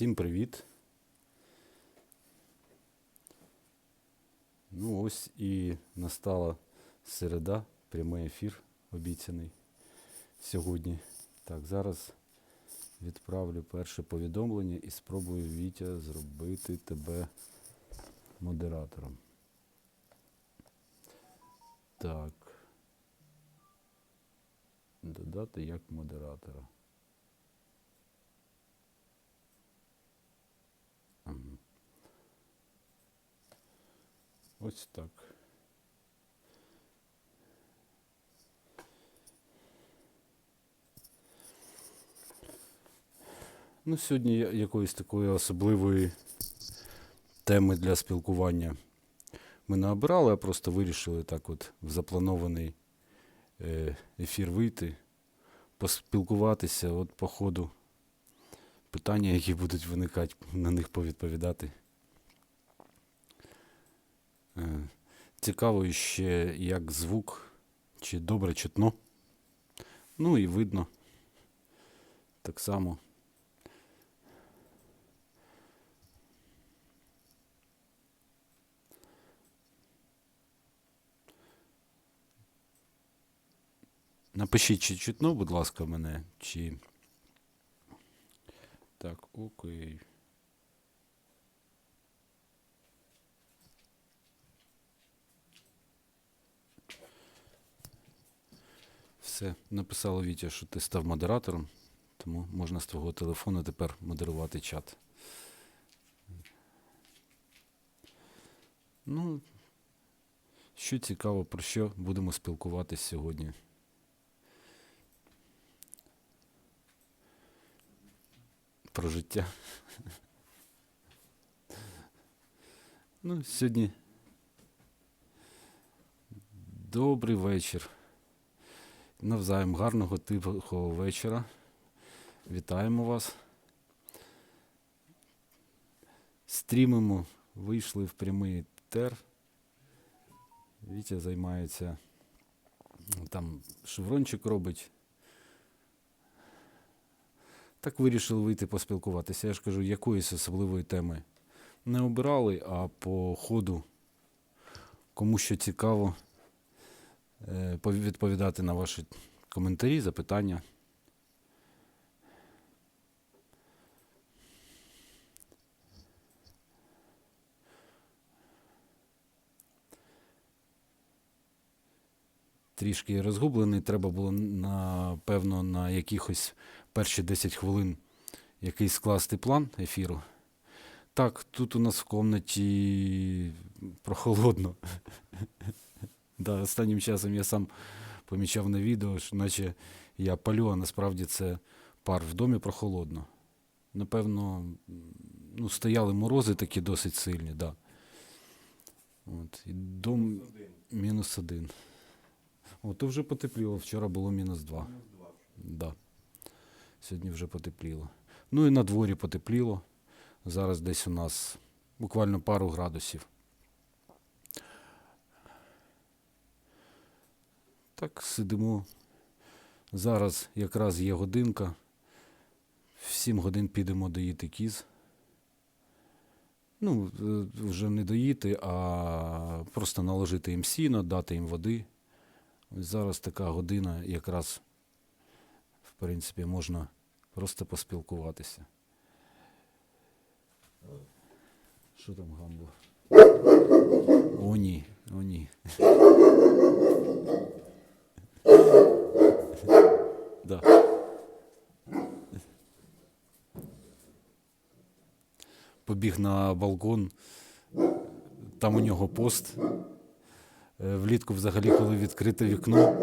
Всім привіт. Ну ось і настала середа, прямий ефір обіцяний сьогодні. Так, зараз відправлю перше повідомлення і спробую Вітя зробити тебе модератором. Так. Додати як модератора. Ось так. Ну, сьогодні якоїсь такої особливої теми для спілкування ми не обирали, а просто вирішили так от в запланований е, ефір вийти, поспілкуватися от по ходу питання, які будуть виникати, на них повідповідати. Е, Цікаво ще, як звук, чи добре чутно. Ну і видно. Так само. Напишіть, чи чутно, будь ласка, мене, чи. Так, окей. Все, написало Вітя, що ти став модератором, тому можна з твого телефону тепер модерувати чат. Ну, що цікаво, про що будемо спілкуватись сьогодні. Про життя. Ну, сьогодні. Добрий вечір. Навзаєм гарного тихого вечора. Вітаємо вас. Стрімимо, вийшли в прямий тер. Вітя займається, там шеврончик робить. Так вирішили вийти поспілкуватися. Я ж кажу, якоїсь особливої теми не обирали, а по ходу, кому що цікаво, відповідати на ваші коментарі, запитання. Трішки розгублений, треба було напевно на якихось перші 10 хвилин якийсь скласти план ефіру. Так, тут у нас в комнаті прохолодно. Да, останнім часом я сам помічав на відео, що наче я палю, а насправді це пар в домі прохолодно. Напевно, ну, стояли морози такі досить сильні, да. От, і дом мінус один. О, то вже потепліло, вчора було мінус два. Да. Сьогодні вже потепліло. Ну і на дворі потепліло. Зараз десь у нас буквально пару градусів. Так, сидимо. Зараз якраз є годинка. В 7 годин підемо доїти кіз. Ну, е, вже не доїти, а просто наложити їм сіно, дати їм води. Ось зараз така година, якраз, в принципі, можна просто поспілкуватися. Що там гамбо? О, ні, о, ні. Да. Побіг на балкон, там у нього пост. Е, Влітку взагалі, коли відкрите вікно.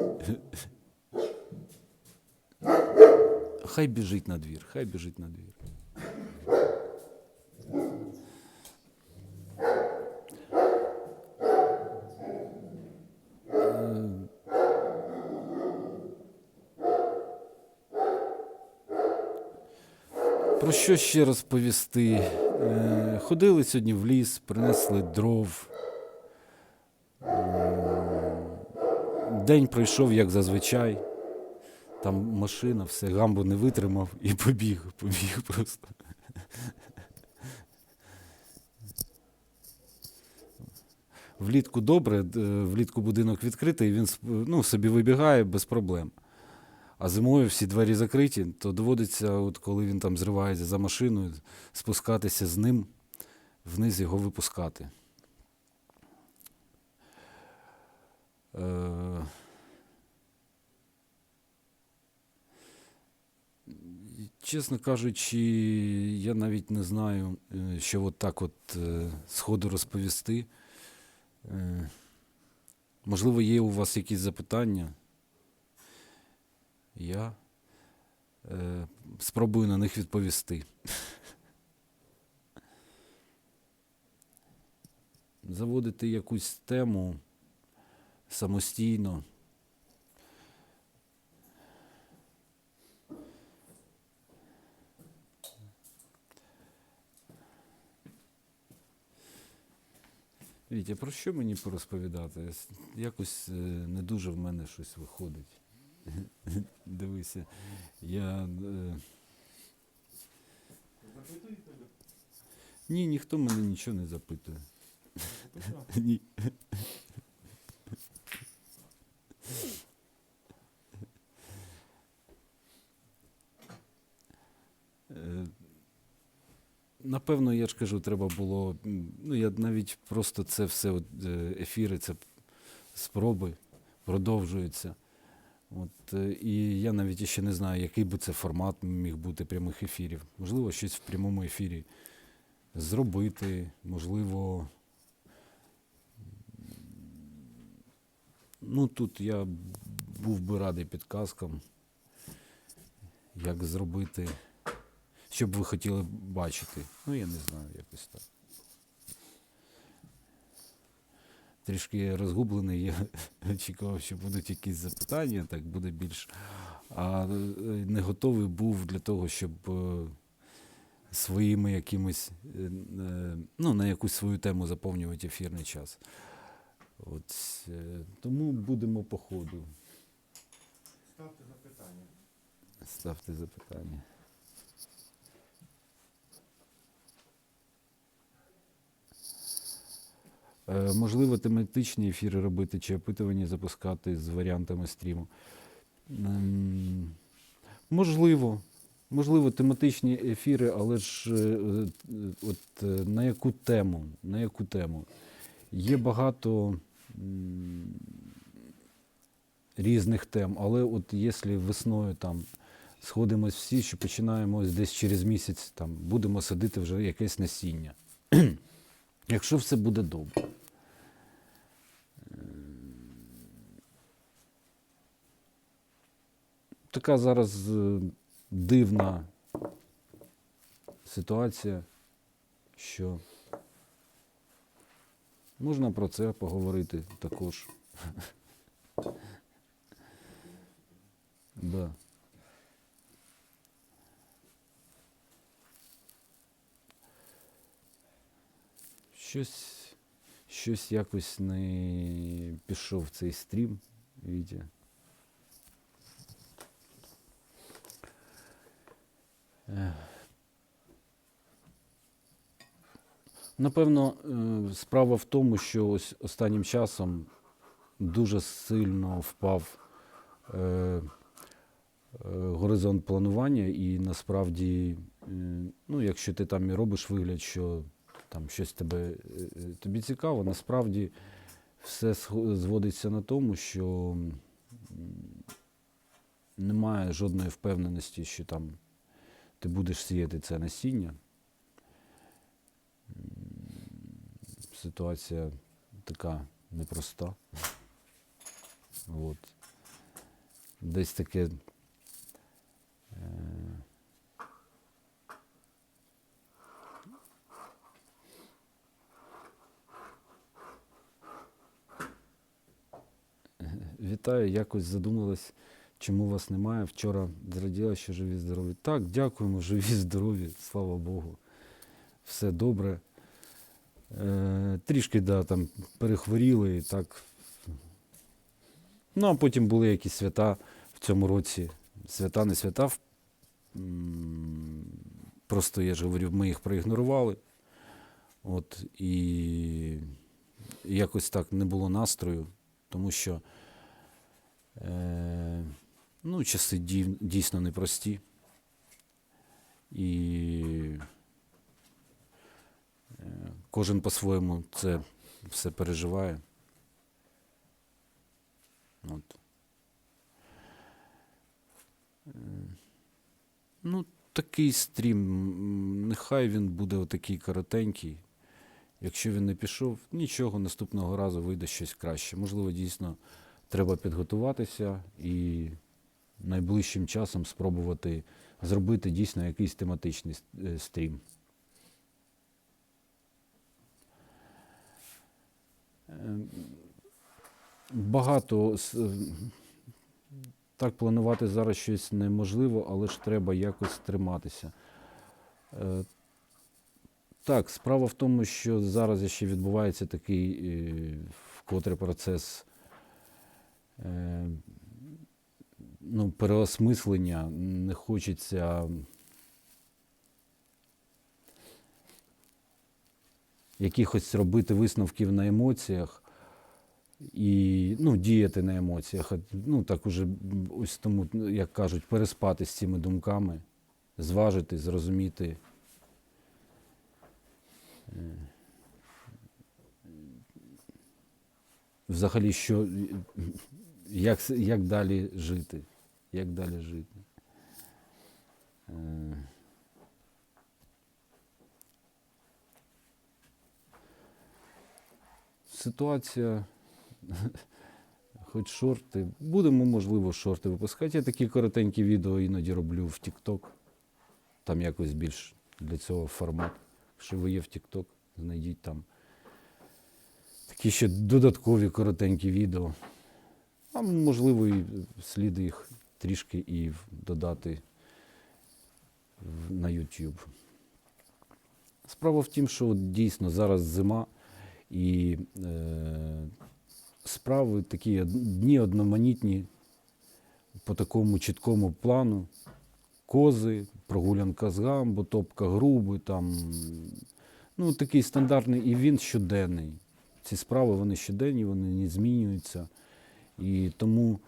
Хай біжить на двір, хай біжить на двір. Що ще розповісти? Е, Ходили сьогодні в ліс, принесли дров. День пройшов, як зазвичай. Там машина, все, гамбу не витримав і побіг, побіг просто. Влітку добре, влітку будинок відкритий, він ну, собі вибігає без проблем. А зимою всі двері закриті, то доводиться, от коли він там зривається за машиною, спускатися з ним, вниз його випускати. Е, Чесно кажучи, я навіть не знаю, е, що от так от е, сходу розповісти. Можливо, є у вас якісь запитання. Я е, спробую на них відповісти. Заводити якусь тему самостійно. Вітя, про що мені порозповідати? Якось е, не дуже в мене щось виходить. Дивися, я. Е... Ні, ніхто мене нічого не запитує. Ні. Е, Напевно, я ж кажу, треба було. Ну, я навіть просто це все е, ефіри, це спроби продовжуються. От, е, і я навіть ще не знаю, який би це формат міг бути прямих ефірів. Можливо, щось в прямому ефірі зробити, можливо. Ну, тут я був би радий підказкам, як зробити, що б ви хотіли бачити. Ну, я не знаю, якось так. Трішки розгублений, я очікував, що будуть якісь запитання, так буде більш. А е, не готовий був для того, щоб е, своїми якимось, е, ну, на якусь свою тему заповнювати ефірний час. От, тому будемо по ходу. Ставте запитання. Ставте запитання. Можливо, тематичні ефіри робити чи опитування запускати з варіантами стріму. Ем, Можливо. Можливо, тематичні ефіри, але ж е, е, от е, на яку тему? На яку тему? Є багато різних тем, але от якщо весною там сходимось всі, що починаємо десь через місяць, там будемо садити вже якесь насіння. Якщо все буде добре. Така зараз е, дивна ситуація, що можна про це поговорити також. Да. Щось, щось якось не пішов цей стрім, Вітя. Напевно, е, справа в тому, що ось останнім часом дуже сильно впав е, е, горизонт планування, і насправді, ну, якщо ти там і робиш вигляд, що там щось тебе, тобі цікаво, насправді все зводиться на тому, що немає жодної впевненості, що там ти будеш сіяти це насіння. Ситуація така непроста. От. Десь таке. е, Вітаю, якось задумалась, чому вас немає. Вчора зраділа, що живі здорові. Так, дякуємо, живі, здорові, слава Богу. Все добре. Е, трішки, да, там перехворіли і так. Ну, а потім були якісь свята в цьому році. Свята, не свята. просто я ж говорю, ми їх проігнорували. От, і якось так не було настрою, тому що е, ну, часи дійсно непрості. І е, кожен по-своєму це все переживає. От. Е, Ну, такий стрім, нехай він буде отакий коротенький. Якщо він не пішов, нічого, наступного разу вийде щось краще. Можливо, дійсно треба підготуватися і найближчим часом спробувати зробити дійсно якийсь тематичний е, стрім. Е, Багато е, так планувати зараз щось неможливо, але ж треба якось триматися. Е, Так, справа в тому, що зараз ще відбувається такий вкотре процес ну, переосмислення. Не хочеться якихось робити висновків на емоціях і ну, діяти на емоціях. Ну, так уже ось тому, як кажуть, переспати з цими думками, зважити, зрозуміти. е, Взагалі, що, як, як далі жити? Як далі жити? Е, Ситуація, хоч шорти. Будемо, можливо, шорти випускати. Я такі коротенькі відео іноді роблю в TikTok. Там якось більш для цього формат. Якщо ви є в TikTok, знайдіть там. Такі ще додаткові коротенькі відео. А можливо, і слід їх трішки і додати на YouTube. Справа в тім, що дійсно зараз зима і е, справи такі дні одноманітні по такому чіткому плану. Кози, прогулянка з гамбо, топка груби, там, ну, такий стандартний, і він щоденний. Ці справи вони щоденні, вони не змінюються. І тому,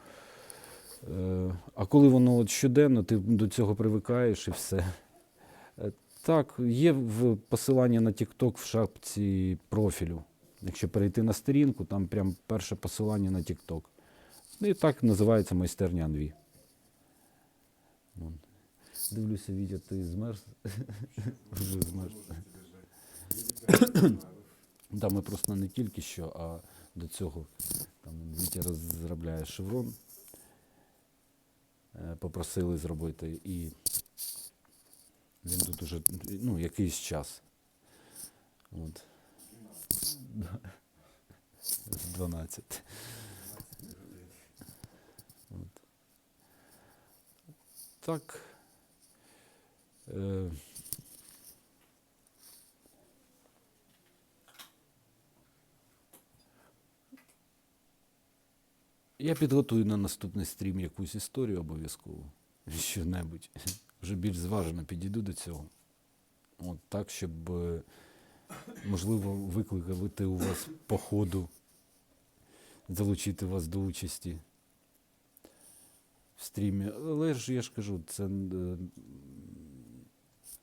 а коли воно от щоденно, ти до цього привикаєш і все. Е, Так, є посилання на TikTok в шапці профілю. Якщо перейти на сторінку, там прям перше посилання на TikTok. Ну і так називається майстерня Анві. Дивлюся, Вітя, ти змерз. Вже змерз. Да, ми просто не тільки що, а до цього там Вітя розробляє шеврон. Е, Попросили зробити і він тут уже ну, якийсь час. От. З 12. От. Так. Е, Я підготую на наступний стрім якусь історію обов'язково. Що-небудь. Вже більш зважено підійду до цього. От так, щоб е, можливо викликати у вас по ходу, залучити вас до участі в стрімі. Але ж я ж кажу, це е,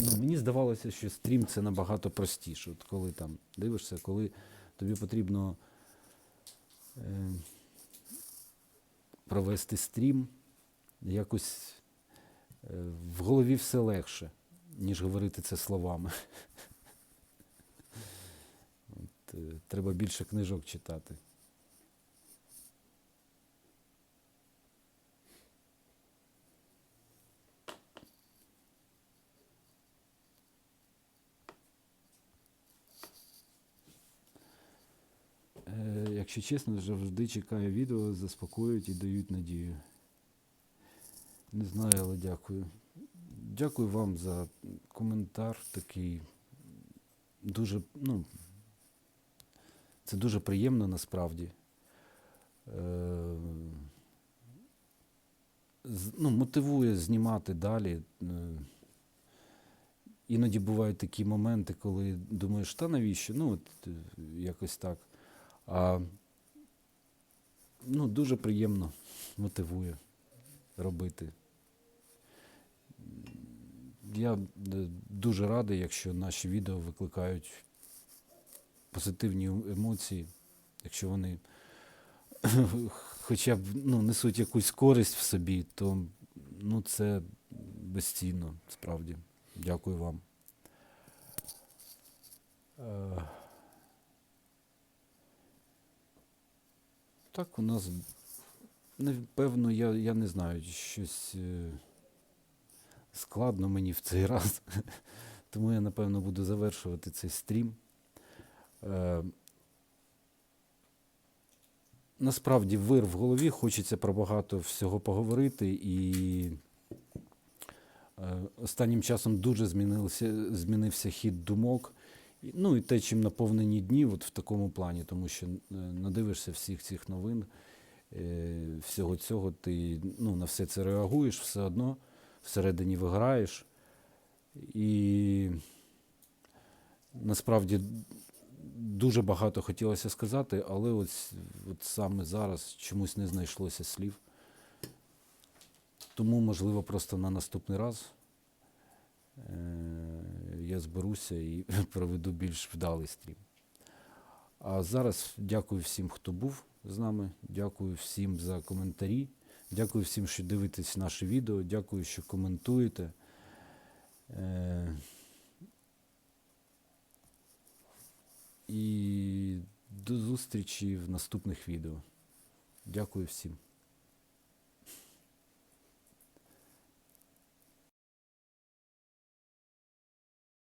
ну, мені здавалося, що стрім це набагато простіше. От коли там дивишся, коли тобі потрібно е, провести стрім, якось е, в голові все легше, ніж говорити це словами. Е, треба більше книжок читати. Е, Якщо чесно, завжди чекаю відео, заспокоюють і дають надію. Не знаю, але дякую. Дякую вам за коментар такий. Дуже, ну, це дуже приємно насправді. Е, ну, мотивує знімати далі. Е, іноді бувають такі моменти, коли думаєш, та навіщо? Ну, от е, якось так. А ну, дуже приємно мотивує робити. Я е, дуже радий, якщо наші відео викликають позитивні емоції, якщо вони хоча б ну, несуть якусь користь в собі, то ну, це безцінно, справді. Дякую вам. Так, у нас, напевно, я, я не знаю, щось е, складно мені в цей раз. Тому я, напевно, буду завершувати цей стрім. Е, Насправді вир в голові, хочеться про багато всього поговорити, і е, останнім часом дуже змінився, змінився хід думок. Ну і те, чим наповнені дні, от в такому плані, тому що е, надивишся всіх цих новин, е, всього цього, ти ну, на все це реагуєш, все одно всередині виграєш. І насправді дуже багато хотілося сказати, але ось, от саме зараз чомусь не знайшлося слів. Тому, можливо, просто на наступний раз я зберуся і проведу більш вдалий стрім. А зараз дякую всім, хто був з нами. Дякую всім за коментарі. Дякую всім, що дивитесь наші відео. Дякую, що коментуєте. Е, І до зустрічі в наступних відео. Дякую всім.